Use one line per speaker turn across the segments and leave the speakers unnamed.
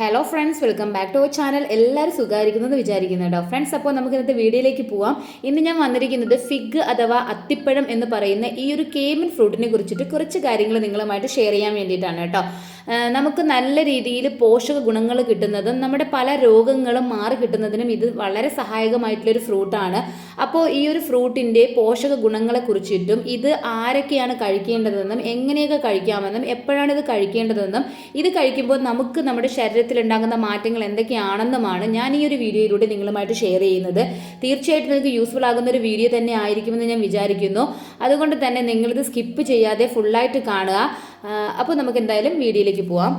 Hello friends welcome back to our channel എല്ലാവരും സുഖമായിരിക്കുന്നത് വിചാരിക്കുന്നു കേട്ടോ. ഫ്രണ്ട്സ് അപ്പോൾ നമുക്ക് ഇന്നത്തെ വീഡിയോയിലേക്ക് പോവാം. ഇന്ന് ഞാൻ വന്നിരിക്കുന്നത് ഫിഗ് അഥവാ അത്തിപ്പഴം എന്ന് പറയുന്ന ഈ ഒരു കേമൻ ഫ്രൂട്ടിനെ കുറിച്ചിട്ട് കുറച്ച് കാര്യങ്ങൾ നിങ്ങളുമായിട്ട് ഷെയർ ചെയ്യാൻ വേണ്ടിയിട്ടാണ് കേട്ടോ. നമുക്ക് നല്ല രീതിയിൽ പോഷക ഗുണങ്ങൾ കിട്ടുന്നതും നമ്മുടെ പല രോഗങ്ങളും മാറി കിട്ടുന്നതിനും ഇത് വളരെ സഹായകമായിട്ടുള്ളൊരു ഫ്രൂട്ടാണ്. അപ്പോൾ ഈ ഒരു ഫ്രൂട്ടിന്റെ പോഷക ഗുണങ്ങളെ കുറിച്ചിട്ടും ഇത് ആരൊക്കെയാണ് കഴിക്കേണ്ടതെന്നും എങ്ങനെയൊക്കെ കഴിക്കാമെന്നും എപ്പോഴാണ് ഇത് കഴിക്കേണ്ടതെന്നും ഇത് കഴിക്കുമ്പോൾ നമുക്ക് നമ്മുടെ ശരീരത്തിൽ ഉണ്ടാകുന്ന മാറ്റങ്ങൾ എന്തൊക്കെയാണെന്നുമാണ് ഞാൻ ഈ ഒരു വീഡിയോയിലൂടെ നിങ്ങളുമായിട്ട് ഷെയർ ചെയ്യുന്നത്. തീർച്ചയായിട്ടും നിങ്ങൾക്ക് യൂസ്ഫുൾ ആകുന്ന ഒരു വീഡിയോ തന്നെ ആയിരിക്കുമെന്ന് ഞാൻ വിചാരിക്കുന്നു. അതുകൊണ്ട് തന്നെ നിങ്ങളിത് സ്കിപ്പ് ചെയ്യാതെ ഫുള്ളായിട്ട് കാണുക. അപ്പോൾ നമുക്ക് എന്തായാലും വീഡിയോയിലേക്ക് പോവാം.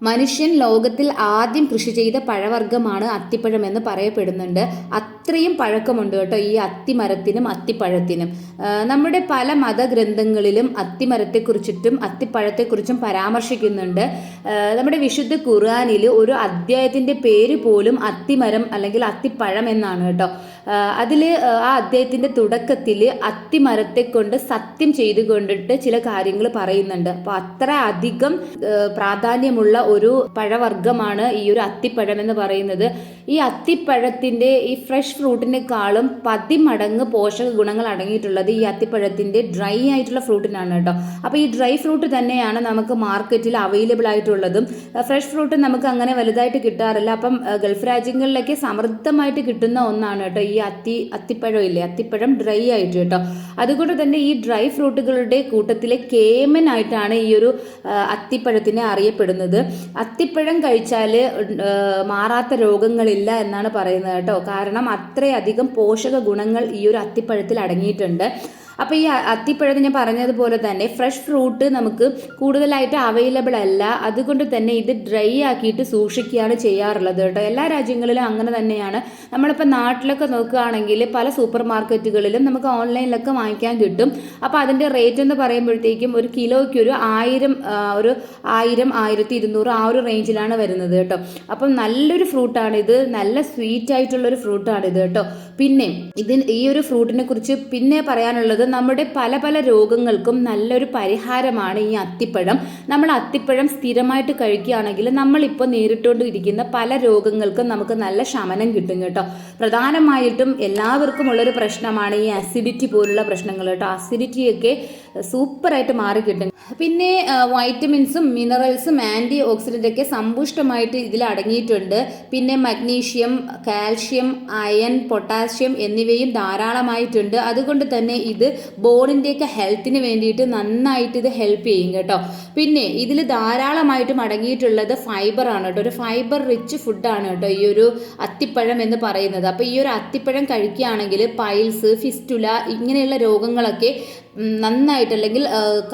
മനുഷ്യൻ ലോകത്തിൽ ആദ്യം കൃഷി ചെയ്ത പഴവർഗമാണ് അത്തിപ്പഴം എന്ന് പറയപ്പെടുന്നുണ്ട്. അത്രയും പഴക്കമുണ്ട് കേട്ടോ ഈ അത്തിമരത്തിനും അത്തിപ്പഴത്തിനും. നമ്മുടെ പല മതഗ്രന്ഥങ്ങളിലും അത്തിമരത്തെക്കുറിച്ചിട്ടും അത്തിപ്പഴത്തെക്കുറിച്ചും പരാമർശിക്കുന്നുണ്ട്. നമ്മുടെ വിശുദ്ധ ഖുർആാനിൽ ഒരു അധ്യായത്തിന്റെ പേര് പോലും അത്തിമരം അല്ലെങ്കിൽ അത്തിപ്പഴം എന്നാണ് കേട്ടോ. അതിൽ ആ അദ്ദേഹത്തിന്റെ തുടക്കത്തിൽ അത്തിമരത്തെ കൊണ്ട് സത്യം ചെയ്തു കൊണ്ടിട്ട് ചില കാര്യങ്ങൾ പറയുന്നുണ്ട്. അപ്പോൾ അത്ര അധികം പ്രാധാന്യമുള്ള ഒരു പഴവർഗമാണ് ഈ ഒരു അത്തിപ്പഴം എന്ന് പറയുന്നത്. ഈ അത്തിപ്പഴത്തിന്റെ ഈ ഫ്രഷ് ഫ്രൂട്ടിനേക്കാളും പതിമടങ്ങ് പോഷക ഗുണങ്ങൾ അടങ്ങിയിട്ടുള്ളത് ഈ അത്തിപ്പഴത്തിന്റെ ഡ്രൈ ആയിട്ടുള്ള ഫ്രൂട്ടിനാണ് കേട്ടോ. അപ്പോൾ ഈ ഡ്രൈ ഫ്രൂട്ട് തന്നെയാണ് നമുക്ക് മാർക്കറ്റിൽ അവൈലബിൾ ആയിട്ടുള്ളതും. ഫ്രഷ് ഫ്രൂട്ട് നമുക്ക് അങ്ങനെ വലുതായിട്ട് കിട്ടാറില്ല. അപ്പം ഗൾഫ് രാജ്യങ്ങളിലൊക്കെ സമൃദ്ധമായിട്ട് കിട്ടുന്ന ഒന്നാണ് കേട്ടോ ഈ അത്തി അത്തിപ്പഴം ഇല്ലേ? അത്തിപ്പഴം ഡ്രൈ ആയിട്ട് കേട്ടോ. അതുകൊണ്ട് തന്നെ ഈ ഡ്രൈ ഫ്രൂട്ടുകളുടെ കൂട്ടത്തിലെ കേമൻ ആയിട്ടാണ് ഈ ഒരു അത്തിപ്പഴത്തിനെ അറിയപ്പെടുന്നത്. അത്തിപ്പഴം കഴിച്ചാൽ മാറാത്ത രോഗങ്ങളില്ല എന്നാണ് പറയുന്നത് കേട്ടോ. കാരണം അത്രയധികം പോഷക ഗുണങ്ങൾ ഈ ഒരു അത്തിപ്പഴത്തിൽ അടങ്ങിയിട്ടുണ്ട്. അപ്പോൾ ഈ അത്തിപ്പഴം ഞാൻ പറഞ്ഞതുപോലെ തന്നെ ഫ്രഷ് ഫ്രൂട്ട് നമുക്ക് കൂടുതലായിട്ട് അവൈലബിൾ അല്ല. അതുകൊണ്ട് തന്നെ ഇത് ഡ്രൈ ആക്കിയിട്ട് സൂക്ഷിക്കുകയാണ് ചെയ്യാറുള്ളത് കേട്ടോ. എല്ലാ രാജ്യങ്ങളിലും അങ്ങനെ തന്നെയാണ്. നമ്മളിപ്പോൾ നാട്ടിലൊക്കെ നോക്കുകയാണെങ്കിൽ പല സൂപ്പർ മാർക്കറ്റുകളിലും നമുക്ക് ഓൺലൈനിലൊക്കെ വാങ്ങിക്കാൻ കിട്ടും. അപ്പോൾ അതിന്റെ റേറ്റ് എന്ന് പറയുമ്പോഴത്തേക്കും ഒരു കിലോയ്ക്ക് ഒരു ആയിരം ഒരു ആയിരം ആയിരത്തി ഇരുന്നൂറ് ആ ഒരു റേഞ്ചിലാണ് വരുന്നത് കേട്ടോ. അപ്പം നല്ലൊരു ഫ്രൂട്ടാണ് ഇത് നല്ല സ്വീറ്റ് ആയിട്ടുള്ളൊരു ഫ്രൂട്ടാണ് ഇത് കേട്ടോ. പിന്നെ ഇതിന് ഈ ഒരു ഫ്രൂട്ടിനെ കുറിച്ച് പിന്നെ പറയാനുള്ളത് നമ്മുടെ പല പല രോഗങ്ങൾക്കും നല്ലൊരു പരിഹാരമാണ് ഈ അത്തിപ്പഴം. നമ്മൾ അത്തിപ്പഴം സ്ഥിരമായിട്ട് കഴിക്കുകയാണെങ്കിൽ നമ്മളിപ്പോൾ നേരിട്ടുകൊണ്ടിരിക്കുന്ന പല രോഗങ്ങൾക്കും നമുക്ക് നല്ല ശമനം കിട്ടും കേട്ടോ. പ്രധാനമായിട്ടും എല്ലാവർക്കും ഉള്ളൊരു പ്രശ്നമാണ് ഈ അസിഡിറ്റി പോലുള്ള പ്രശ്നങ്ങൾ കേട്ടോ. അസിഡിറ്റിയൊക്കെ സൂപ്പറായിട്ട് മാറി കിട്ടും. പിന്നെ വൈറ്റമിൻസും മിനറൽസും ആന്റി ഓക്സിഡന്റൊക്കെ സമ്പുഷ്ടമായിട്ട് ഇതിൽ അടങ്ങിയിട്ടുണ്ട്. പിന്നെ മഗ്നീഷ്യം കാൽഷ്യം അയൺ പൊട്ടാസ്യം എന്നിവയും ധാരാളമായിട്ടുണ്ട്. അതുകൊണ്ട് തന്നെ ഇത് ബോണിന്റെയൊക്കെ ഹെൽത്തിന് വേണ്ടിയിട്ട് നന്നായിട്ട് ഇത് ഹെൽപ്പ് ചെയ്യും കേട്ടോ. പിന്നെ ഇതിൽ ധാരാളമായിട്ടും അടങ്ങിയിട്ടുള്ളത് ഫൈബർ ആണ് കേട്ടോ. ഒരു ഫൈബർ റിച്ച് ഫുഡാണ് കേട്ടോ ഈ ഒരു അത്തിപ്പഴം എന്ന് പറയുന്നത്. അപ്പോൾ ഈ ഒരു അത്തിപ്പഴം കഴിക്കുകയാണെങ്കിൽ പൈൽസ് ഫിസ്റ്റുല ഇങ്ങനെയുള്ള രോഗങ്ങളൊക്കെ ഉം, നന്നായിട്ട് അല്ലെങ്കിൽ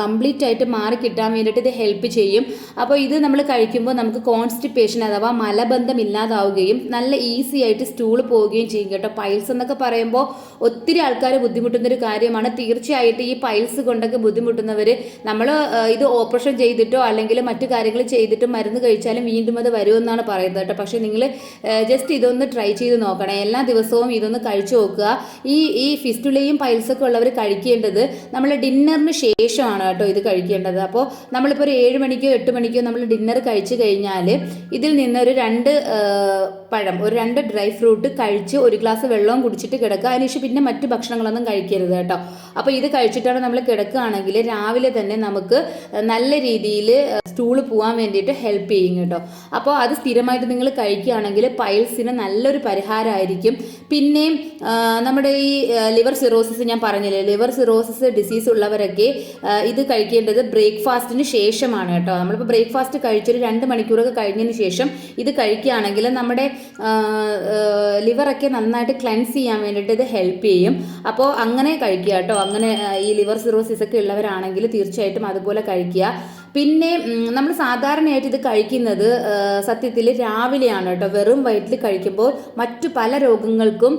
കംപ്ലീറ്റ് ആയിട്ട് മാറി കിട്ടാൻ വേണ്ടിയിട്ട് ഇത് ഹെൽപ്പ് ചെയ്യും. അപ്പോൾ ഇത് നമ്മൾ കഴിക്കുമ്പോൾ നമുക്ക് കോൺസ്റ്റിപ്പേഷൻ അഥവാ മലബന്ധം ഇല്ലാതാവുകയും നല്ല ഈസി ആയിട്ട് സ്റ്റൂൾ പോവുകയും ചെയ്യും കേട്ടോ. പൈൽസ് എന്നൊക്കെ പറയുമ്പോൾ ഒത്തിരി ആൾക്കാർ ബുദ്ധിമുട്ടുന്ന ഒരു കാര്യമാണ്. തീർച്ചയായിട്ടും ഈ പൈൽസ് കൊണ്ടൊക്കെ ബുദ്ധിമുട്ടുന്നവർ നമ്മൾ ഇത് ഓപ്പറേഷൻ ചെയ്തിട്ടോ അല്ലെങ്കിൽ മറ്റു കാര്യങ്ങൾ ചെയ്തിട്ടോ മരുന്ന് കഴിച്ചാലും വീണ്ടും അത് വരുമെന്നാണ് പറയുന്നത് കേട്ടോ. പക്ഷേ നിങ്ങൾ ജസ്റ്റ് ഇതൊന്ന് ട്രൈ ചെയ്ത് നോക്കണേ. എല്ലാ ദിവസവും ഇതൊന്ന് കഴിച്ചു നോക്കുക. ഈ ഈ ഫിസ്റ്റുലയും പൈൽസൊക്കെ ഉള്ളവർ കഴിക്കേണ്ടത് നമ്മൾ ഡിന്നറിന് ശേഷമാണ് കേട്ടോ ഇത് കഴിക്കേണ്ടത്. അപ്പോൾ നമ്മളിപ്പോൾ ഒരു ഏഴ് മണിക്കോ എട്ട് മണിക്കോ നമ്മൾ ഡിന്നർ കഴിച്ചു കഴിഞ്ഞാൽ ഇതിൽ നിന്ന് ഒരു രണ്ട് പഴം. ഒരു രണ്ട് ഡ്രൈ ഫ്രൂട്ട് കഴിച്ച് ഒരു ഗ്ലാസ് വെള്ളവും കുടിച്ചിട്ട് കിടക്കുക. അതിനുശേഷം പിന്നെ മറ്റ് ഭക്ഷണങ്ങളൊന്നും കഴിക്കരുത് കേട്ടോ. അപ്പോൾ ഇത് കഴിച്ചിട്ടാണ് നമ്മൾ കിടക്കുകയാണെങ്കിൽ രാവിലെ തന്നെ നമുക്ക് നല്ല രീതിയിൽ സ്റ്റൂൾ പോകാൻ വേണ്ടിയിട്ട് ഹെൽപ്പ് ചെയ്യും കേട്ടോ. അപ്പോൾ അത് സ്ഥിരമായിട്ട് നിങ്ങൾ കഴിക്കുകയാണെങ്കിൽ പൈൽസിന് നല്ലൊരു പരിഹാരമായിരിക്കും. പിന്നെ നമ്മുടെ ഈ ലിവർ സിറോസിസ് ഞാൻ പറഞ്ഞില്ലേ? ലിവർ സിറോസിസ് ഡിസീസ് ഉള്ളവരൊക്കെ ഇത് കഴിക്കേണ്ടത് ബ്രേക്ക്ഫാസ്റ്റിന് ശേഷമാണ് കേട്ടോ. നമ്മളിപ്പോൾ ബ്രേക്ക്ഫാസ്റ്റ് കഴിച്ചൊരു രണ്ട് മണിക്കൂറൊക്കെ കഴിഞ്ഞതിന് ശേഷം ഇത് കഴിക്കുകയാണെങ്കിൽ നമ്മുടെ ലിവറൊക്കെ നന്നായിട്ട് ക്ലെൻസ് ചെയ്യാൻ വേണ്ടിയിട്ട് ഇത് ഹെൽപ്പ് ചെയ്യും. അപ്പോൾ അങ്ങനെ കഴിക്കുക കേട്ടോ. അങ്ങനെ ഈ ലിവർ സിറോസിസ് ഒക്കെ ഉള്ളവരാണെങ്കിൽ തീർച്ചയായിട്ടും അതുപോലെ കഴിക്കുക. പിന്നെ നമ്മൾ സാധാരണയായിട്ട് ഇത് കഴിക്കുന്നത് സത്യത്തിൽ രാവിലെയാണ് കേട്ടോ. വെറും വയറ്റിൽ കഴിക്കുമ്പോൾ മറ്റു പല രോഗങ്ങൾക്കും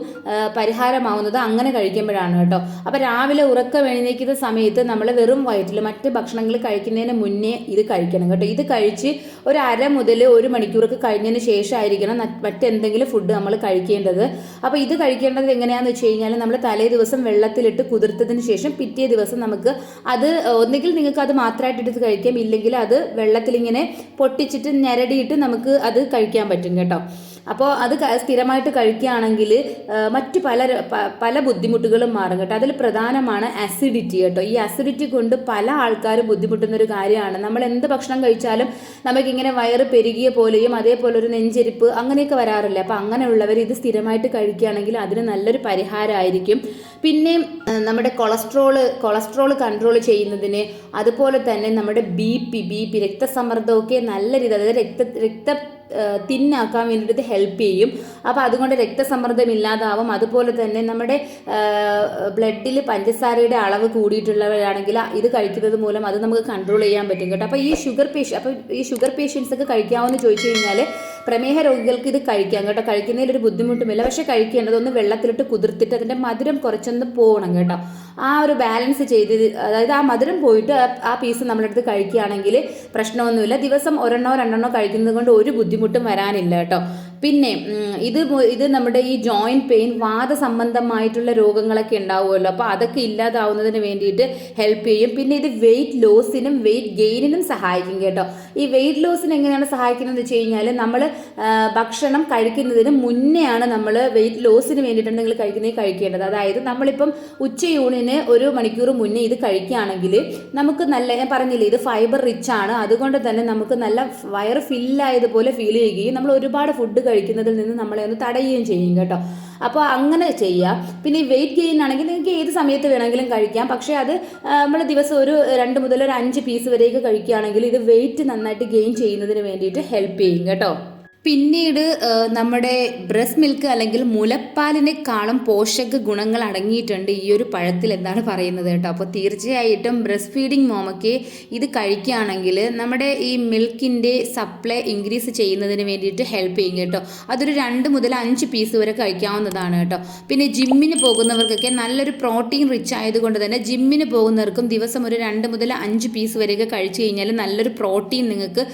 പരിഹാരമാവുന്നത് അങ്ങനെ കഴിക്കുമ്പോഴാണ് കേട്ടോ. അപ്പോൾ രാവിലെ ഉറക്കം എഴുന്നേക്കുന്ന സമയത്ത് നമ്മൾ വെറും വയറ്റിൽ മറ്റ് ഭക്ഷണങ്ങൾ കഴിക്കുന്നതിന് മുന്നേ ഇത് കഴിക്കണം കേട്ടോ. ഇത് കഴിച്ച് ഒരു അര മുതൽ ഒരു മണിക്കൂറൊക്കെ കഴിഞ്ഞതിന് ശേഷമായിരിക്കണം മറ്റെന്തെങ്കിലും ഫുഡ് നമ്മൾ കഴിക്കേണ്ടത്. അപ്പോൾ ഇത് കഴിക്കേണ്ടത് എങ്ങനെയാണെന്ന് വെച്ച് കഴിഞ്ഞാൽ നമ്മൾ തലേ ദിവസം വെള്ളത്തിലിട്ട് കുതിർത്തതിന് ശേഷം പിറ്റേ ദിവസം നമുക്ക് അത് ഒന്നുകിൽ നിങ്ങൾക്ക് അത് മാത്രമായിട്ട് എടുത്ത് കഴിക്കാം ഇല്ലെങ്കിൽ അത് വെള്ളത്തിൽ ഇങ്ങനെ പൊട്ടിച്ചിട്ട് ഞരടിയിട്ട് നമുക്ക് അത് കഴിക്കാൻ പറ്റും കേട്ടോ. അപ്പോൾ അത് സ്ഥിരമായിട്ട് കഴിക്കുകയാണെങ്കിൽ മറ്റ് പല പല ബുദ്ധിമുട്ടുകളും മാറും കേട്ടോ. അതിൽ പ്രധാനമാണ് അസിഡിറ്റി കേട്ടോ. ഈ അസിഡിറ്റി കൊണ്ട് പല ആൾക്കാരും ബുദ്ധിമുട്ടുന്ന ഒരു കാര്യമാണ്. നമ്മൾ എന്ത് ഭക്ഷണം കഴിച്ചാലും നമുക്കിങ്ങനെ വയറ് പെരുകിയ പോലെയും അതേപോലെ ഒരു നെഞ്ചെരിപ്പ് അങ്ങനെയൊക്കെ വരാറില്ല? അപ്പോൾ അങ്ങനെയുള്ളവർ ഇത് സ്ഥിരമായിട്ട് കഴിക്കുകയാണെങ്കിൽ അതിന് നല്ലൊരു പരിഹാരമായിരിക്കും. പിന്നെ നമ്മുടെ കൊളസ്ട്രോൾ കൊളസ്ട്രോൾ കൺട്രോൾ ചെയ്യുന്നതിന് അതുപോലെ തന്നെ നമ്മുടെ ബി പി ബി പി രക്തസമ്മർദ്ദമൊക്കെ നല്ല രീതി അതായത് രക്ത രക്ത തിന്നാക്കാൻ വേണ്ടിയിട്ട് ഹെൽപ്പ് ചെയ്യും. അപ്പോൾ അതുകൊണ്ട് രക്തസമ്മർദ്ദം ഇല്ലാതാവും അതുപോലെ തന്നെ നമ്മുടെ ബ്ലഡിൽ പഞ്ചസാരയുടെ അളവ് കൂടിയിട്ടുള്ളവരാണെങ്കിൽ ഇത് കഴിക്കുന്നത് മൂലം അത് നമുക്ക് കൺട്രോൾ ചെയ്യാൻ പറ്റും കേട്ടോ. അപ്പോൾ ഈ ഷുഗർ പേഷ്യൻ അപ്പോൾ ഈ ഷുഗർ പേഷ്യൻസ് ഒക്കെ കഴിക്കാമെന്ന് ചോദിച്ചു കഴിഞ്ഞാൽ പ്രമേഹ രോഗികൾക്ക് ഇത് കഴിക്കാം കേട്ടോ. കഴിക്കുന്നതിൽ ഒരു ബുദ്ധിമുട്ടുമില്ല. പക്ഷേ കഴിക്കേണ്ടത് ഒന്ന് വെള്ളത്തിലിട്ട് കുതിർത്തിട്ട് അതിന്റെ മധുരം കുറച്ചൊന്ന് പോകണം കേട്ടോ. ആ ഒരു ബാലൻസ് ചെയ്ത് അതായത് ആ മധുരം പോയിട്ട് ആ പീസ് നമ്മളെടുത്ത് കഴിക്കുകയാണെങ്കിൽ പ്രശ്നമൊന്നുമില്ല. ദിവസം ഒരെണ്ണോ രണ്ടെണ്ണോ കഴിക്കുന്നത് കൊണ്ട് ഒരു ബുദ്ധിമുട്ടും വരാനില്ല കേട്ടോ. പിന്നെ ഇത് ഇത് നമ്മുടെ ഈ ജോയിന്റ് പെയിൻ വാദ സംബന്ധമായിട്ടുള്ള രോഗങ്ങളൊക്കെ ഉണ്ടാവുമല്ലോ. അപ്പോൾ അതൊക്കെ ഇല്ലാതാവുന്നതിന് വേണ്ടിയിട്ട് ഹെൽപ്പ് ചെയ്യും. പിന്നെ ഇത് വെയിറ്റ് ലോസിനും വെയിറ്റ് ഗെയിനിനും സഹായിക്കും കേട്ടോ. ഈ വെയിറ്റ് ലോസിന് എങ്ങനെയാണ് സഹായിക്കുന്നത് വെച്ച് കഴിഞ്ഞാൽ നമ്മൾ ഭക്ഷണം കഴിക്കുന്നതിന് മുന്നെയാണ് നമ്മൾ വെയിറ്റ് ലോസിന് വേണ്ടിയിട്ടാണ് നിങ്ങൾ കഴിക്കുന്നത് കഴിക്കേണ്ടത്. അതായത് നമ്മളിപ്പം ഉച്ചയൂണിന് ഒരു മണിക്കൂർ മുന്നേ ഇത് കഴിക്കുകയാണെങ്കിൽ നമുക്ക് നല്ല ഞാൻ പറഞ്ഞില്ലേ ഇത് ഫൈബർ റിച്ച് ആണ്. അതുകൊണ്ട് തന്നെ നമുക്ക് നല്ല വയറ് ഫില്ലായതുപോലെ ഫീൽ ചെയ്യുകയും നമ്മൾ ഒരുപാട് ഫുഡ് കഴിക്കുന്നതിൽ നിന്ന് നമ്മളെ ഒന്ന് തടയുകയും ചെയ്യും കേട്ടോ. അപ്പോൾ അങ്ങനെ ചെയ്യുക പിന്നെ ഈ വെയിറ്റ് ഗെയിൻ ആണെങ്കിൽ നിങ്ങൾക്ക് ഏത് സമയത്ത് വേണമെങ്കിലും കഴിക്കാം. പക്ഷേ അത് നമ്മൾ ദിവസം ഒരു രണ്ട് മുതൽ ഒരു അഞ്ച് പീസ് വരെയൊക്കെ കഴിക്കുകയാണെങ്കിൽ ഇത് വെയിറ്റ് നന്നായിട്ട് ഗെയിൻ ചെയ്യുന്നതിന് വേണ്ടിയിട്ട് ഹെൽപ്പ് ചെയ്യും കേട്ടോ. പിന്നീട് നമ്മുടെ ബ്രസ്റ്റ് മിൽക്ക് അല്ലെങ്കിൽ മുലപ്പാലിനേക്കാളും പോഷക ഗുണങ്ങൾ അടങ്ങിയിട്ടുണ്ട് ഈ ഒരു പഴത്തിൽ എന്നാണ് പറയുന്നത് കേട്ടോ. അപ്പോൾ തീർച്ചയായിട്ടും ബ്രസ്റ്റ് ഫീഡിങ് മോമയ്ക്ക് ഇത് കഴിക്കുകയാണെങ്കിൽ നമ്മുടെ ഈ മിൽക്കിന്റെ സപ്ലൈ ഇൻക്രീസ് ചെയ്യുന്നതിന് വേണ്ടിയിട്ട് ഹെൽപ്പ് ചെയ്യും കേട്ടോ. അതൊരു രണ്ട് മുതൽ അഞ്ച് പീസ് വരെ കഴിക്കാവുന്നതാണ് കേട്ടോ. പിന്നെ ജിമ്മിന് പോകുന്നവർക്കൊക്കെ നല്ലൊരു പ്രോട്ടീൻ റിച്ച് ആയതുകൊണ്ട് തന്നെ ജിമ്മിന് പോകുന്നവർക്കും ദിവസം ഒരു രണ്ട് മുതൽ അഞ്ച് പീസ് വരെയൊക്കെ കഴിച്ചു കഴിഞ്ഞാൽ നല്ലൊരു പ്രോട്ടീൻ നിങ്ങൾക്ക്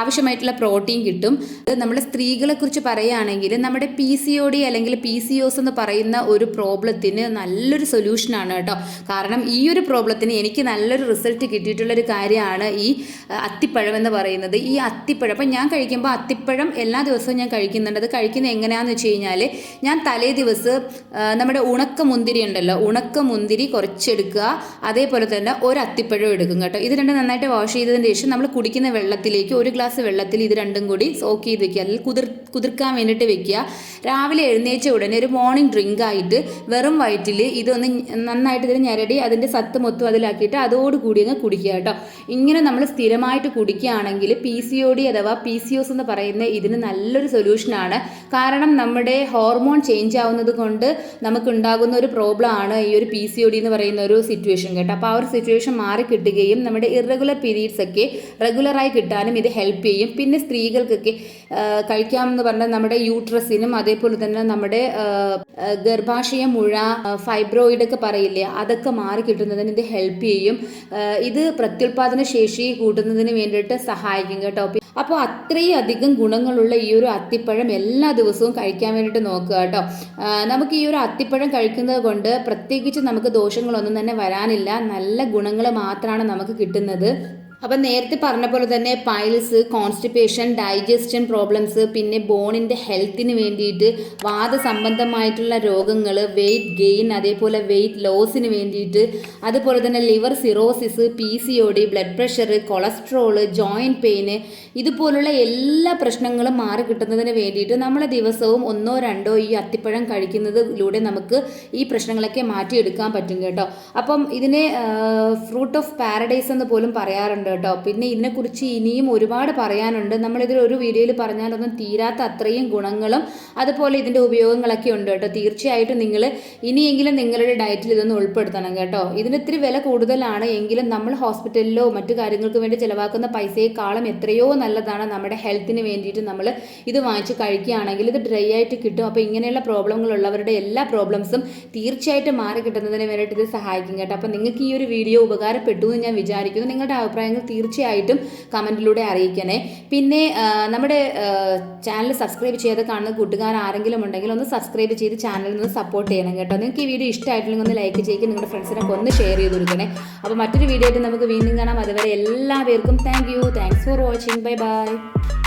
ആവശ്യമായിട്ടുള്ള പ്രോട്ടീൻ കിട്ടും. ഇത് സ്ത്രീകളെ കുറിച്ച് പറയുകയാണെങ്കിൽ നമ്മുടെ പി സി ഒ ഡി അല്ലെങ്കിൽ പി സി ഒസ് എന്ന് പറയുന്ന ഒരു പ്രോബ്ലത്തിന് നല്ലൊരു സൊല്യൂഷനാണ് കേട്ടോ. കാരണം ഈ ഒരു പ്രോബ്ലത്തിന് എനിക്ക് നല്ലൊരു റിസൾട്ട് കിട്ടിയിട്ടുള്ള ഒരു കാര്യമാണ് ഈ അത്തിപ്പഴം എന്ന് പറയുന്നത്. ഈ അത്തിപ്പഴം അപ്പം ഞാൻ കഴിക്കുമ്പോൾ അത്തിപ്പഴം എല്ലാ ദിവസവും ഞാൻ കഴിക്കുന്നുണ്ട്. അത് കഴിക്കുന്നത് എങ്ങനെയാണെന്ന് വെച്ച് കഴിഞ്ഞാൽ ഞാൻ തലേ ദിവസം നമ്മുടെ ഉണക്ക മുന്തിരി ഉണ്ടല്ലോ ഉണക്ക മുന്തിരി കുറച്ചെടുക്കുക. അതേപോലെ തന്നെ ഒരു അത്തിപ്പഴം എടുക്കും കേട്ടോ. ഇത് രണ്ടും നന്നായിട്ട് വാഷ് ചെയ്തതിന് ശേഷം നമ്മൾ കുടിക്കുന്ന വെള്ളത്തിലേക്ക് ഒരു ഗ്ലാസ് വെള്ളത്തിൽ ഇത് രണ്ടും കൂടി സോക്ക് ചെയ്ത് വെക്കുക. അല്ലെങ്കിൽ കുതിർ കുതിർക്കാൻ വേണ്ടിയിട്ട് വെക്കുക. രാവിലെ എഴുന്നേച്ച ഉടനെ ഒരു മോർണിംഗ് ഡ്രിങ്ക് ആയിട്ട് വെറും വയറ്റിൽ ഇതൊന്ന് നന്നായിട്ട് ഇതിന് ഞെരടി അതിന്റെ സത്ത് മൊത്തം അതിലാക്കിയിട്ട് അതോടുകൂടി അങ്ങ് കുടിക്കുക കേട്ടോ. ഇങ്ങനെ നമ്മൾ സ്ഥിരമായിട്ട് കുടിക്കുകയാണെങ്കിൽ പി സി ഒ ഡി അഥവാ പി സി ഒസ് എന്ന് പറയുന്ന ഇതിന് നല്ലൊരു സൊല്യൂഷനാണ് കാരണം നമ്മുടെ ഹോർമോൺ ചേഞ്ച് ആവുന്നത് കൊണ്ട് നമുക്കുണ്ടാകുന്ന ഒരു പ്രോബ്ലം ആണ് ഈ ഒരു പി സി ഒ ഡി എന്ന് പറയുന്ന ഒരു സിറ്റുവേഷൻ കേട്ടോ. അപ്പോൾ ആ ഒരു സിറ്റുവേഷൻ മാറി കിട്ടുകയും നമ്മുടെ ഇറഗുലർ പീരീഡ്സ് ഒക്കെ റെഗുലറായി കിട്ടാനും ഇത് ഹെൽപ്പ് ചെയ്യും. പിന്നെ സ്ത്രീകൾക്കൊക്കെ കഴിക്കാമെന്ന് പറഞ്ഞാൽ നമ്മുടെ യൂട്രസിനും അതേപോലെ തന്നെ നമ്മുടെ ഗർഭാശയ മുഴ ഫൈബ്രോയിഡ് ഒക്കെ പറയില്ലേ അതൊക്കെ മാറി കിട്ടുന്നതിന് ഇത് ഹെൽപ്പ് ചെയ്യും. ഇത് പ്രത്യുൽപാദന ശേഷി കൂട്ടുന്നതിന് വേണ്ടിയിട്ട് സഹായിക്കും കേട്ടോ. അപ്പോൾ അത്രയും അധികം ഗുണങ്ങളുള്ള ഈ ഒരു അത്തിപ്പഴം എല്ലാ ദിവസവും കഴിക്കാൻ വേണ്ടിയിട്ട് നോക്കുക കേട്ടോ. നമുക്ക് ഈ ഒരു അത്തിപ്പഴം കഴിക്കുന്നത് കൊണ്ട് പ്രത്യേകിച്ച് നമുക്ക് ദോഷങ്ങളൊന്നും തന്നെ വരാനില്ല. നല്ല ഗുണങ്ങൾ മാത്രമാണ് നമുക്ക് കിട്ടുന്നത്. അപ്പം നേരത്തെ പറഞ്ഞ പോലെ തന്നെ പൈൽസ് കോൺസ്റ്റിപ്പേഷൻ ഡൈജസ്റ്റൻ പ്രോബ്ലംസ് പിന്നെ ബോണിന്റെ ഹെൽത്തിന് വേണ്ടിയിട്ട് വാദ സംബന്ധമായിട്ടുള്ള രോഗങ്ങൾ വെയിറ്റ് ഗെയിൻ അതേപോലെ വെയിറ്റ് ലോസിന് വേണ്ടിയിട്ട് അതുപോലെ തന്നെ liver cirrhosis P C O D blood pressure cholesterol joint pain ഇതുപോലുള്ള എല്ലാ പ്രശ്നങ്ങളും മാറി കിട്ടുന്നതിന് വേണ്ടിയിട്ട് നമ്മൾ ദിവസവും ഒന്നോ രണ്ടോ ഈ അത്തിപ്പഴം കഴിക്കുന്നതിലൂടെ നമുക്ക് ഈ പ്രശ്നങ്ങളൊക്കെ മാറ്റിയെടുക്കാൻ പറ്റും കേട്ടോ. അപ്പം ഇതിനെ ഫ്രൂട്ട് ഓഫ് പാരഡൈസ് എന്ന് പോലും പറയാറുണ്ട്. കേട്ടോ. പിന്നെ ഇതിനെക്കുറിച്ച് ഇനിയും ഒരുപാട് പറയാനുണ്ട്. നമ്മളിതിൽ ഒരു വീഡിയോയിൽ പറഞ്ഞാലൊന്നും തീരാത്ത അത്രയും ഗുണങ്ങളും അതുപോലെ ഇതിന്റെ ഉപയോഗങ്ങളൊക്കെ ഉണ്ട് കേട്ടോ. തീർച്ചയായിട്ടും നിങ്ങൾ ഇനിയെങ്കിലും നിങ്ങളുടെ ഡയറ്റിൽ ഇതൊന്ന് ഉൾപ്പെടുത്തണം കേട്ടോ. ഇതിന് ഇത്തിരി വില കൂടുതലാണ് എങ്കിലും നമ്മൾ ഹോസ്പിറ്റലിലോ മറ്റു കാര്യങ്ങൾക്ക് വേണ്ടി ചിലവാക്കുന്ന പൈസയെക്കാളും എത്രയോ നല്ലതാണ് നമ്മുടെ ഹെൽത്തിന് വേണ്ടിയിട്ട് നമ്മൾ ഇത് വാങ്ങിച്ച് കഴിക്കുകയാണെങ്കിൽ ഇത് ഡ്രൈ ആയിട്ട് കിട്ടും. അപ്പോൾ ഇങ്ങനെയുള്ള പ്രോബ്ലങ്ങളുള്ളവരുടെ എല്ലാ പ്രോബ്ലംസും തീർച്ചയായിട്ടും മാറി കിട്ടുന്നതിന് വേണ്ടിയിട്ട് ഇത് സഹായിക്കും കേട്ടോ. അപ്പോൾ നിങ്ങൾക്ക് ഈ ഒരു വീഡിയോ ഉപകാരപ്പെട്ടു എന്ന് ഞാൻ വിചാരിക്കുന്നു. നിങ്ങളുടെ അഭിപ്രായങ്ങൾ അഭിപ്രായങ്ങൾ തീർച്ചയായിട്ടും കമന്റിലൂടെ അറിയിക്കണേ. പിന്നെ നമ്മുടെ ചാനൽ സബ്സ്ക്രൈബ് ചെയ്ത് കാണുന്ന കൂട്ടുകാർ ആരെങ്കിലും ഉണ്ടെങ്കിൽ ഒന്ന് സബ്സ്ക്രൈബ് ചെയ്ത് ചാനലിൽ നിന്ന് സപ്പോർട്ട് ചെയ്യണം കേട്ടോ. നിങ്ങൾക്ക് ഈ വീഡിയോ ഇഷ്ടമായിട്ടില്ലെങ്കിൽ ഒന്ന് ലൈക്ക് ചെയ്യുക നിങ്ങളുടെ ഫ്രണ്ട്സിനൊക്കെ ഒന്ന് ഷെയർ ചെയ്ത് കൊടുക്കണേ. അപ്പോൾ മറ്റൊരു വീഡിയോ ആയിട്ട് നമുക്ക് വീണ്ടും കാണാം. അതുവരെ എല്ലാവർക്കും thank you thanks for watching bye bye